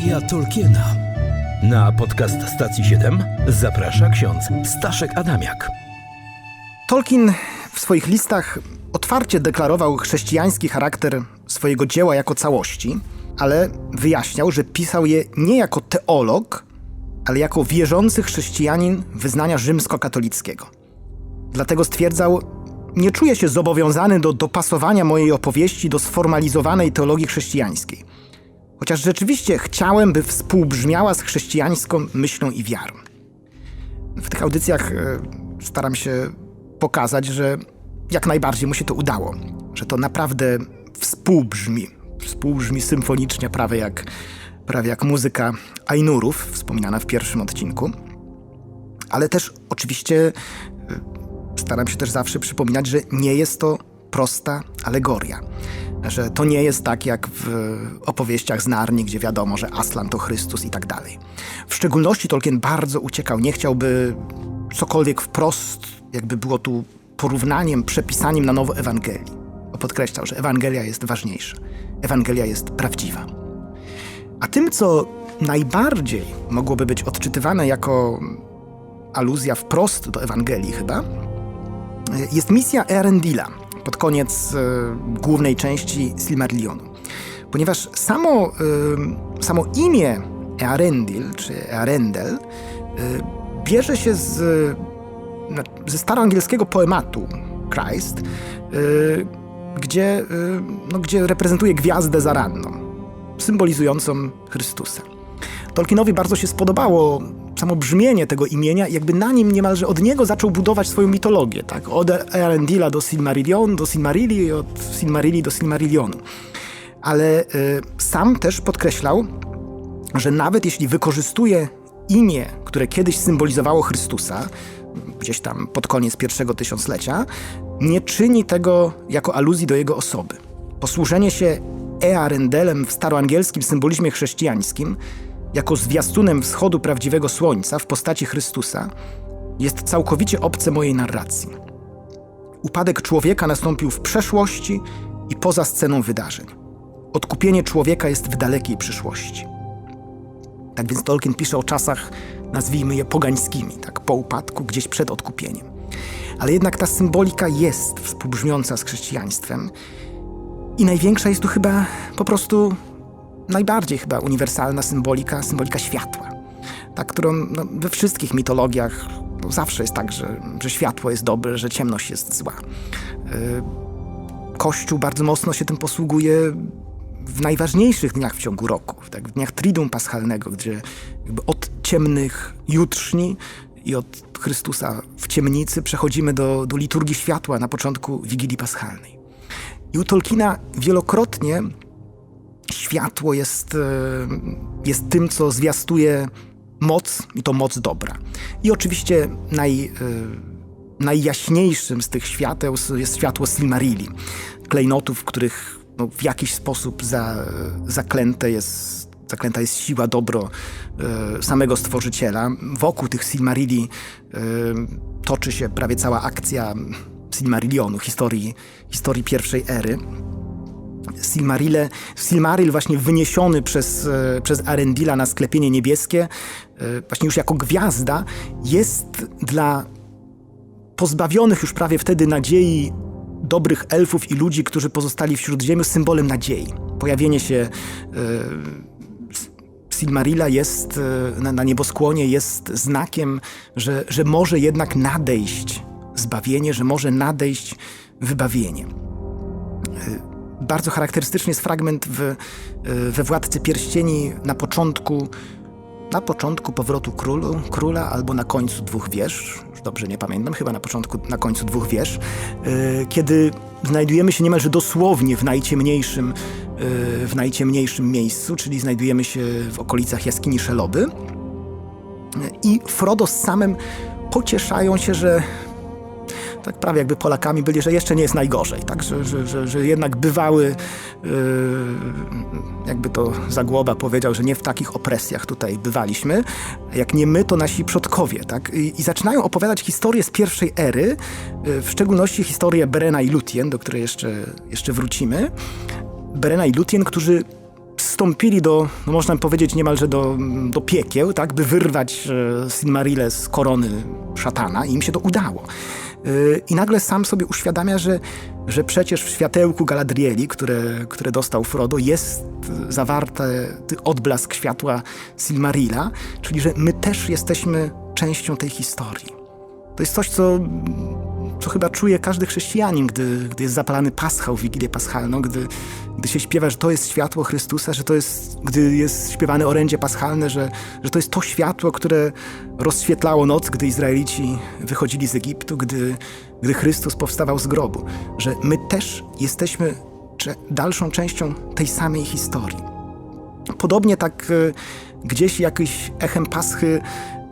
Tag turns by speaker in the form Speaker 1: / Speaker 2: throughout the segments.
Speaker 1: Trylogia Tolkiena. Na podcast Stacji 7 zaprasza ksiądz Staszek Adamiak.
Speaker 2: Tolkien w swoich listach otwarcie deklarował chrześcijański charakter swojego dzieła jako całości, ale wyjaśniał, że pisał je nie jako teolog, ale jako wierzący chrześcijanin wyznania rzymskokatolickiego. Dlatego stwierdzał, nie czuję się zobowiązany do dopasowania mojej opowieści do sformalizowanej teologii chrześcijańskiej. Chociaż rzeczywiście chciałem, by współbrzmiała z chrześcijańską myślą i wiarą. W tych audycjach e, staram się pokazać, że jak najbardziej mu się to udało, że to naprawdę współbrzmi, współbrzmi symfonicznie, prawie jak, prawie jak muzyka Ainurów, wspominana w pierwszym odcinku. Ale też oczywiście y, staram się też zawsze przypominać, że nie jest to prosta alegoria. Że to nie jest tak jak w opowieściach z Narni, gdzie wiadomo, że Aslan to Chrystus i tak dalej. W szczególności Tolkien bardzo uciekał, nie chciałby cokolwiek wprost, jakby było tu porównaniem, przepisaniem na nowo Ewangelii. Podkreślał, że Ewangelia jest ważniejsza. Ewangelia jest prawdziwa. A tym, co najbardziej mogłoby być odczytywane jako aluzja wprost do Ewangelii chyba, jest misja Erendila pod koniec y, głównej części Silmarillionu. Ponieważ samo, y, samo imię Earendil, czy Earendel, y, bierze się z, ze staroangielskiego poematu Christ, gdzie, no, gdzie reprezentuje gwiazdę zaranną, symbolizującą Chrystusa. Tolkienowi bardzo się spodobało samo brzmienie tego imienia, jakby na nim niemalże od niego zaczął budować swoją mitologię, tak? Od Erendila do Silmarillion, do Silmarilli, od Silmarilli do Silmarillionu. Ale y, sam też podkreślał, że nawet jeśli wykorzystuje imię, które kiedyś symbolizowało Chrystusa, gdzieś tam pod koniec pierwszego tysiąclecia, nie czyni tego jako aluzji do jego osoby. Posłużenie się Earendelem w staroangielskim symbolizmie chrześcijańskim jako zwiastunem wschodu prawdziwego słońca w postaci Chrystusa, jest całkowicie obce mojej narracji. Upadek człowieka nastąpił w przeszłości i poza sceną wydarzeń. Odkupienie człowieka jest w dalekiej przyszłości. Tak więc Tolkien pisze o czasach, nazwijmy je pogańskimi, tak po upadku, gdzieś przed odkupieniem. Ale jednak ta symbolika jest współbrzmiąca z chrześcijaństwem i największa jest tu chyba po prostu najbardziej chyba uniwersalna symbolika, symbolika światła. Ta, którą no, we wszystkich mitologiach no, zawsze jest tak, że, że światło jest dobre, że ciemność jest zła. Y, Kościół bardzo mocno się tym posługuje w najważniejszych dniach w ciągu roku, tak, w dniach Triduum Paschalnego, gdzie od ciemnych jutrzni i od Chrystusa w ciemnicy przechodzimy do, do liturgii światła na początku Wigilii Paschalnej. I u Tolkiena wielokrotnie światło jest, e, jest tym, co zwiastuje moc i to moc dobra. I oczywiście naj, e, najjaśniejszym z tych świateł jest światło Silmarilli, klejnotów, w których no, w jakiś sposób za, zaklęte jest, zaklęta jest siła, dobro e, samego Stworzyciela. Wokół tych Silmarilli toczy się prawie cała akcja Silmarillionu, historii, historii pierwszej ery. Silmarile, Silmaril właśnie wyniesiony przez, e, przez Arendila na sklepienie niebieskie, e, właśnie już jako gwiazda, jest dla pozbawionych już prawie wtedy nadziei dobrych elfów i ludzi, którzy pozostali wśród ziemi, symbolem nadziei. Pojawienie się e, Silmarilla jest na, na nieboskłonie jest znakiem, że, że może jednak nadejść zbawienie, że może nadejść wybawienie bardzo charakterystyczny jest fragment w, e, we Władcy Pierścieni na początku, na początku powrotu królu, króla albo na końcu dwóch wież, już dobrze nie pamiętam, chyba na początku, na końcu dwóch wież, e, kiedy znajdujemy się niemalże dosłownie w najciemniejszym, e, w najciemniejszym miejscu, czyli znajdujemy się w okolicach jaskini Szeloby. I Frodo z samym pocieszają się, że tak prawie jakby Polakami byli, że jeszcze nie jest najgorzej, tak? że, że, że, że jednak bywały, yy, jakby to Zagłoba powiedział, że nie w takich opresjach tutaj bywaliśmy, jak nie my, to nasi przodkowie. Tak? I, i zaczynają opowiadać historię z pierwszej ery, yy, w szczególności historię Berena i Lutien, do której jeszcze, jeszcze wrócimy. Berena i Lutien, którzy wstąpili do, no można powiedzieć niemalże do, do piekieł, tak, by wyrwać e, z korony szatana i im się to udało. E, I nagle sam sobie uświadamia, że, że przecież w światełku Galadrieli, które, które dostał Frodo, jest zawarte odblask światła Silmarilla, czyli że my też jesteśmy częścią tej historii. To jest coś, co co chyba czuje każdy chrześcijanin, gdy, gdy jest zapalany paschał, Wigilię Paschalną, gdy, gdy się śpiewa, że to jest światło Chrystusa, że to jest, gdy jest śpiewane orędzie paschalne, że, że to jest to światło, które rozświetlało noc, gdy Izraelici wychodzili z Egiptu, gdy, gdy Chrystus powstawał z grobu, że my też jesteśmy dalszą częścią tej samej historii. Podobnie tak e, gdzieś jakiś echem paschy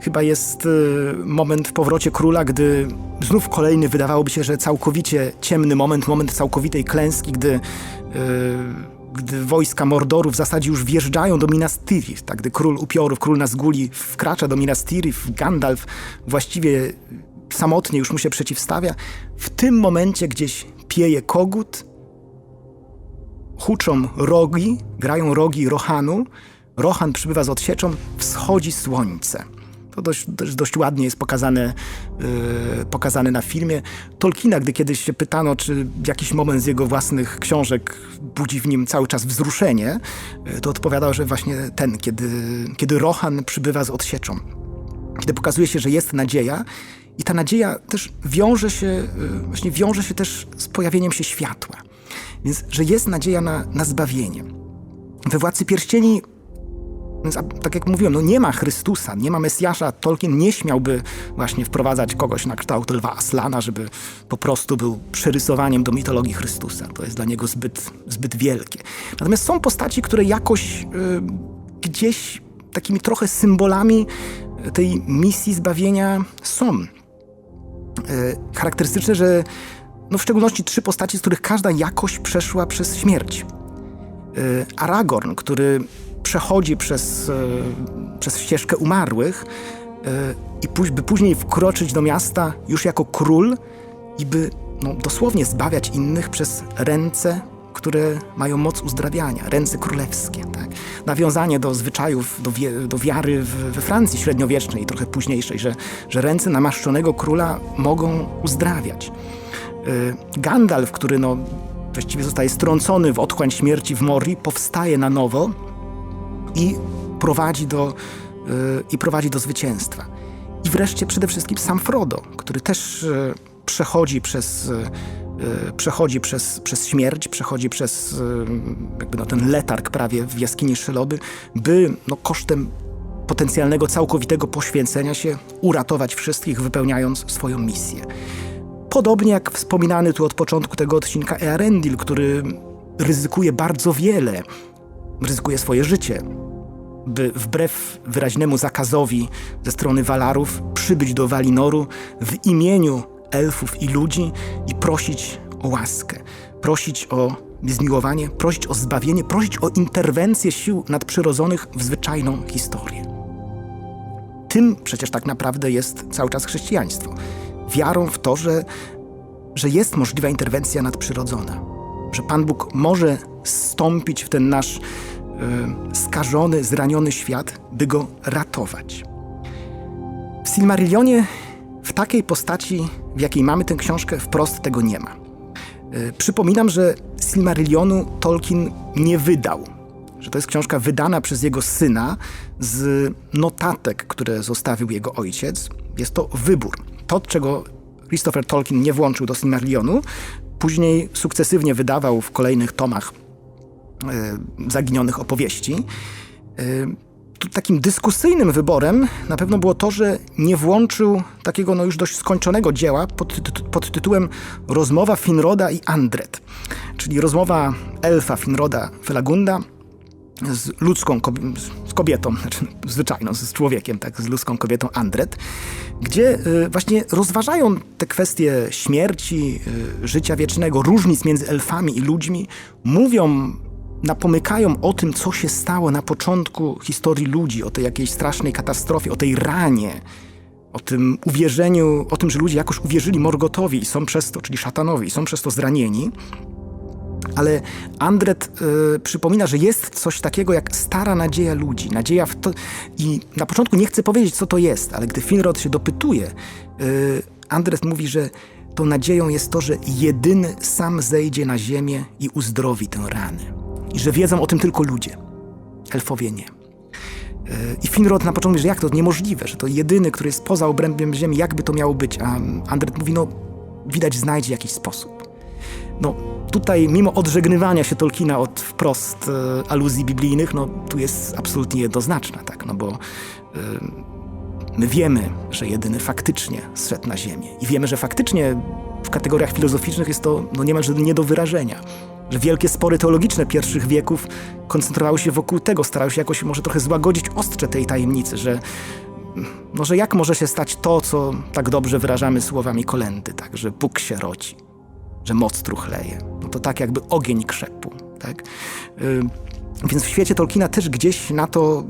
Speaker 2: chyba jest y, moment w powrocie króla, gdy znów kolejny wydawałoby się, że całkowicie ciemny moment, moment całkowitej klęski, gdy, y, gdy wojska Mordoru w zasadzie już wjeżdżają do Minas Tirith, tak, gdy król upiorów, król Nazguli wkracza do Minas Tirith, Gandalf właściwie samotnie już mu się przeciwstawia. W tym momencie gdzieś pieje kogut, huczą rogi, grają rogi Rohanu, Rohan przybywa z odsieczą, wschodzi słońce. To dość, dość, dość ładnie jest pokazane, yy, pokazane na filmie. Tolkiena, gdy kiedyś się pytano, czy jakiś moment z jego własnych książek budzi w nim cały czas wzruszenie, yy, to odpowiadał, że właśnie ten, kiedy, kiedy Rohan przybywa z odsieczą. Kiedy pokazuje się, że jest nadzieja i ta nadzieja też wiąże się, yy, właśnie wiąże się też z pojawieniem się światła. Więc, że jest nadzieja na, na zbawienie. We Władcy Pierścieni więc, tak jak mówiłem, no nie ma Chrystusa, nie ma Mesjasza. Tolkien nie śmiałby właśnie wprowadzać kogoś na kształt lwa Aslana, żeby po prostu był przerysowaniem do mitologii Chrystusa. To jest dla niego zbyt, zbyt wielkie. Natomiast są postaci, które jakoś y, gdzieś takimi trochę symbolami tej misji zbawienia są. Y, charakterystyczne, że no w szczególności trzy postaci, z których każda jakoś przeszła przez śmierć. Y, Aragorn, który przechodzi przez, e, przez ścieżkę umarłych e, i by później wkroczyć do miasta już jako król i by no, dosłownie zbawiać innych przez ręce, które mają moc uzdrawiania, ręce królewskie. Tak? Nawiązanie do zwyczajów, do, wi do wiary w, we Francji średniowiecznej i trochę późniejszej, że, że ręce namaszczonego króla mogą uzdrawiać. E, Gandalf, który no, właściwie zostaje strącony w otchłań śmierci w Mori, powstaje na nowo i prowadzi do, yy, i prowadzi do zwycięstwa. I wreszcie przede wszystkim sam Frodo, który też yy, przechodzi przez, yy, przechodzi przez, przez śmierć, przechodzi przez jakby no, ten letarg prawie w jaskini Szeloby, by no, kosztem potencjalnego całkowitego poświęcenia się uratować wszystkich, wypełniając swoją misję. Podobnie jak wspominany tu od początku tego odcinka Earendil, który ryzykuje bardzo wiele, ryzykuje swoje życie, by wbrew wyraźnemu zakazowi ze strony Walarów przybyć do Walinoru w imieniu elfów i ludzi i prosić o łaskę, prosić o zmiłowanie, prosić o zbawienie, prosić o interwencję sił nadprzyrodzonych w zwyczajną historię. Tym przecież tak naprawdę jest cały czas chrześcijaństwo. Wiarą w to, że, że jest możliwa interwencja nadprzyrodzona, że Pan Bóg może stąpić w ten nasz skażony, zraniony świat, by go ratować. W Silmarillionie w takiej postaci, w jakiej mamy tę książkę, wprost tego nie ma. Y, przypominam, że Silmarillionu Tolkien nie wydał, że to jest książka wydana przez jego syna z notatek, które zostawił jego ojciec. Jest to wybór. To, czego Christopher Tolkien nie włączył do Silmarillionu, później sukcesywnie wydawał w kolejnych tomach E, zaginionych opowieści. E, takim dyskusyjnym wyborem na pewno było to, że nie włączył takiego no już dość skończonego dzieła pod, pod tytułem Rozmowa Finroda i Andret, czyli rozmowa elfa Finroda Felagunda z ludzką z kobietą, znaczy zwyczajną, z człowiekiem, tak, z ludzką kobietą Andret, gdzie y, właśnie rozważają te kwestie śmierci, życia wiecznego, różnic między elfami i ludźmi, mówią napomykają o tym, co się stało na początku historii ludzi, o tej jakiejś strasznej katastrofie, o tej ranie, o tym uwierzeniu, o tym, że ludzie jakoś uwierzyli Morgotowi i są przez to, czyli szatanowi, i są przez to zranieni. Ale Andret y, przypomina, że jest coś takiego jak stara nadzieja ludzi. Nadzieja w to. I na początku nie chcę powiedzieć, co to jest, ale gdy Finrod się dopytuje, y, Andret mówi, że tą nadzieją jest to, że jedyny sam zejdzie na ziemię i uzdrowi tę ranę. I że wiedzą o tym tylko ludzie. Elfowie nie. I Finrod na początku mówi, że jak to niemożliwe, że to jedyny, który jest poza obrębem ziemi, jakby to miało być. A Andret mówi, no widać znajdzie jakiś sposób. No tutaj mimo odżegnywania się Tolkiena od wprost e, aluzji biblijnych, no tu jest absolutnie jednoznaczna, tak, no bo e, my wiemy, że jedyny faktycznie zszedł na ziemię i wiemy, że faktycznie w kategoriach filozoficznych jest to no niemalże nie do wyrażenia że wielkie spory teologiczne pierwszych wieków koncentrowały się wokół tego, starały się jakoś może trochę złagodzić ostrze tej tajemnicy, że no, że jak może się stać to, co tak dobrze wyrażamy słowami kolendy, tak, że Bóg się rodzi, że moc truchleje. No to tak jakby ogień krzepł, tak? Yy, więc w świecie Tolkiena też gdzieś na to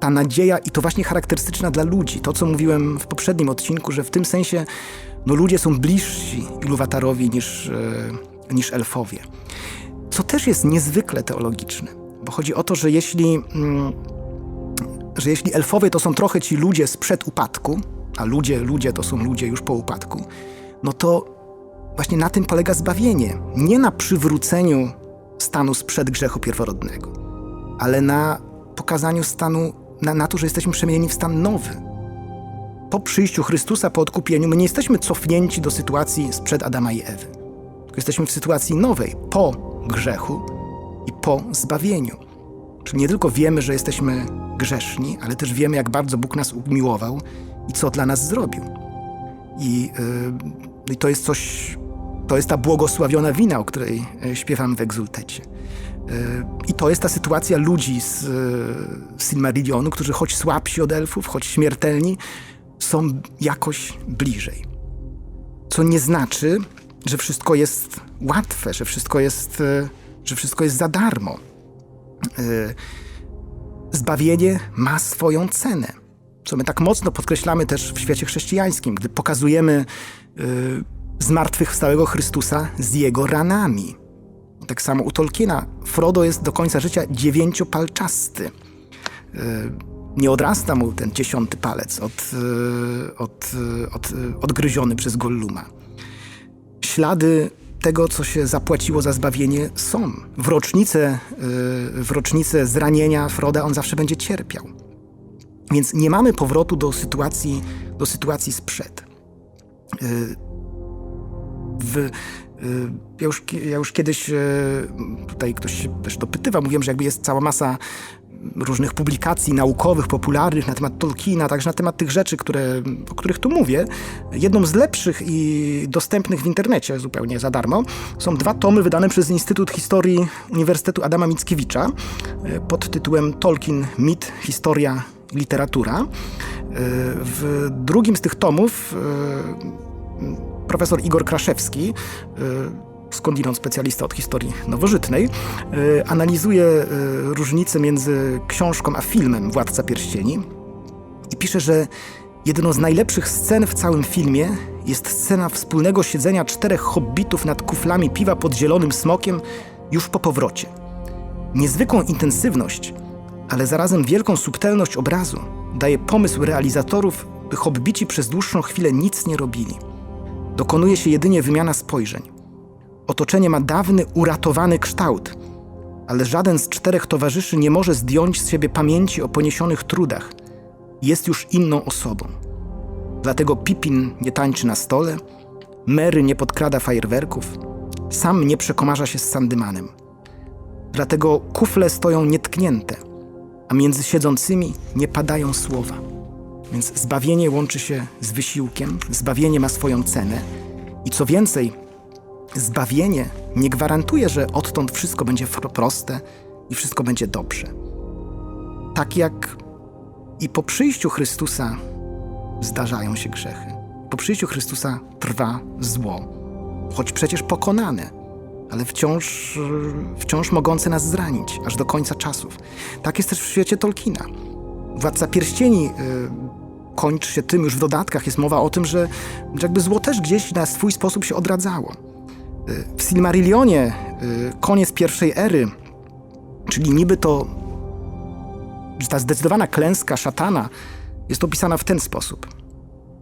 Speaker 2: ta nadzieja i to właśnie charakterystyczna dla ludzi. To, co mówiłem w poprzednim odcinku, że w tym sensie no, ludzie są bliżsi Iluwatarowi niż, yy, niż elfowie. Co też jest niezwykle teologiczne, bo chodzi o to, że jeśli, mm, że jeśli elfowie to są trochę ci ludzie sprzed upadku, a ludzie, ludzie to są ludzie już po upadku, no to właśnie na tym polega zbawienie. Nie na przywróceniu stanu sprzed grzechu pierworodnego, ale na pokazaniu stanu, na, na to, że jesteśmy przemienieni w stan nowy. Po przyjściu Chrystusa, po odkupieniu, my nie jesteśmy cofnięci do sytuacji sprzed Adama i Ewy. Jesteśmy w sytuacji nowej, po grzechu i po zbawieniu. Czyli nie tylko wiemy, że jesteśmy grzeszni, ale też wiemy, jak bardzo Bóg nas umiłował i co dla nas zrobił. I, yy, to jest coś, to jest ta błogosławiona wina, o której e, śpiewamy w egzultecie. Yy, I to jest ta sytuacja ludzi z, z Silmarillionu, którzy choć słabsi od elfów, choć śmiertelni, są jakoś bliżej. Co nie znaczy, że wszystko jest łatwe, że wszystko jest, e, że wszystko jest za darmo. E, zbawienie ma swoją cenę, co my tak mocno podkreślamy też w świecie chrześcijańskim, gdy pokazujemy e, zmartwychwstałego Chrystusa z jego ranami. Tak samo u Tolkiena. Frodo jest do końca życia dziewięciopalczasty. Nie odrasta mu ten dziesiąty palec od, od, od, odgryziony przez Golluma ślady tego, co się zapłaciło za zbawienie, są. W rocznicę, y, w rocznicę zranienia Froda on zawsze będzie cierpiał. Więc nie mamy powrotu do sytuacji, do sytuacji sprzed. Y, w, y, ja, już, ja już kiedyś, tutaj ktoś się też dopytywał, mówiłem, że jakby jest cała masa różnych publikacji naukowych, popularnych na temat Tolkiena, także na temat tych rzeczy, które, o których tu mówię. Jedną z lepszych i dostępnych w internecie zupełnie za darmo są dwa tomy wydane przez Instytut Historii Uniwersytetu Adama Mickiewicza e, pod tytułem Tolkien, mit, historia, literatura. E, w drugim z tych tomów e, profesor Igor Kraszewski skądinąd specjalista od historii nowożytnej, e, analizuje e, różnice między książką a filmem Władca Pierścieni i pisze, że jedną z najlepszych scen w całym filmie jest scena wspólnego siedzenia czterech hobbitów nad kuflami piwa pod zielonym smokiem już po powrocie. Niezwykłą intensywność, ale zarazem wielką subtelność obrazu daje pomysł realizatorów, by hobbici przez dłuższą chwilę nic nie robili. Dokonuje się jedynie wymiana spojrzeń. Otoczenie ma dawny, uratowany kształt, ale żaden z czterech towarzyszy nie może zdjąć z siebie pamięci o poniesionych trudach. Jest już inną osobą. Dlatego Pipin nie tańczy na stole, Mary nie podkrada fajerwerków, sam nie przekomarza się z Sandymanem. Dlatego kufle stoją nietknięte, a między siedzącymi nie padają słowa. Więc zbawienie łączy się z wysiłkiem, zbawienie ma swoją cenę i co więcej, Zbawienie nie gwarantuje, że odtąd wszystko będzie proste i wszystko będzie dobrze. Tak jak i po przyjściu Chrystusa zdarzają się grzechy. Po przyjściu Chrystusa trwa zło, choć przecież pokonane, ale wciąż, wciąż mogące nas zranić, aż do końca czasów. Tak jest też w świecie Tolkiena. Władca Pierścieni y, kończy się tym, już w dodatkach jest mowa o tym, że, że jakby zło też gdzieś na swój sposób się odradzało. W Silmarillionie, y, koniec pierwszej ery, czyli niby to, ta zdecydowana klęska szatana jest opisana w ten sposób.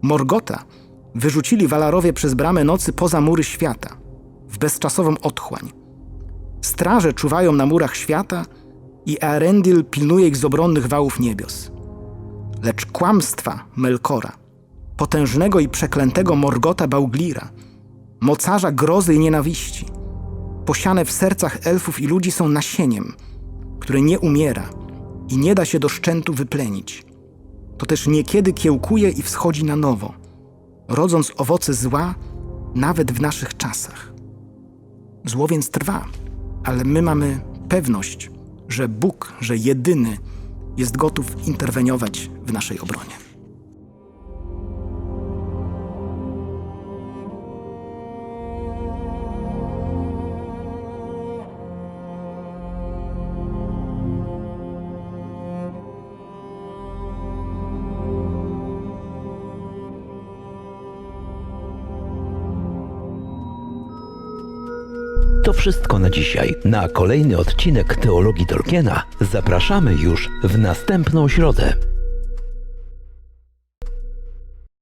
Speaker 2: Morgota wyrzucili Walarowie przez bramę nocy poza mury świata, w bezczasową otchłań. Straże czuwają na murach świata i Earendil pilnuje ich z obronnych wałów niebios. Lecz kłamstwa Melkora, potężnego i przeklętego Morgota Bauglira, mocarza grozy i nienawiści, posiane w sercach elfów i ludzi są nasieniem, które nie umiera i nie da się do szczętu wyplenić. To też niekiedy kiełkuje i wschodzi na nowo, rodząc owoce zła nawet w naszych czasach. Zło więc trwa, ale my mamy pewność, że Bóg, że jedyny jest gotów interweniować w naszej obronie.
Speaker 1: Wszystko na dzisiaj. Na kolejny odcinek Teologii Tolkiena zapraszamy już w następną środę.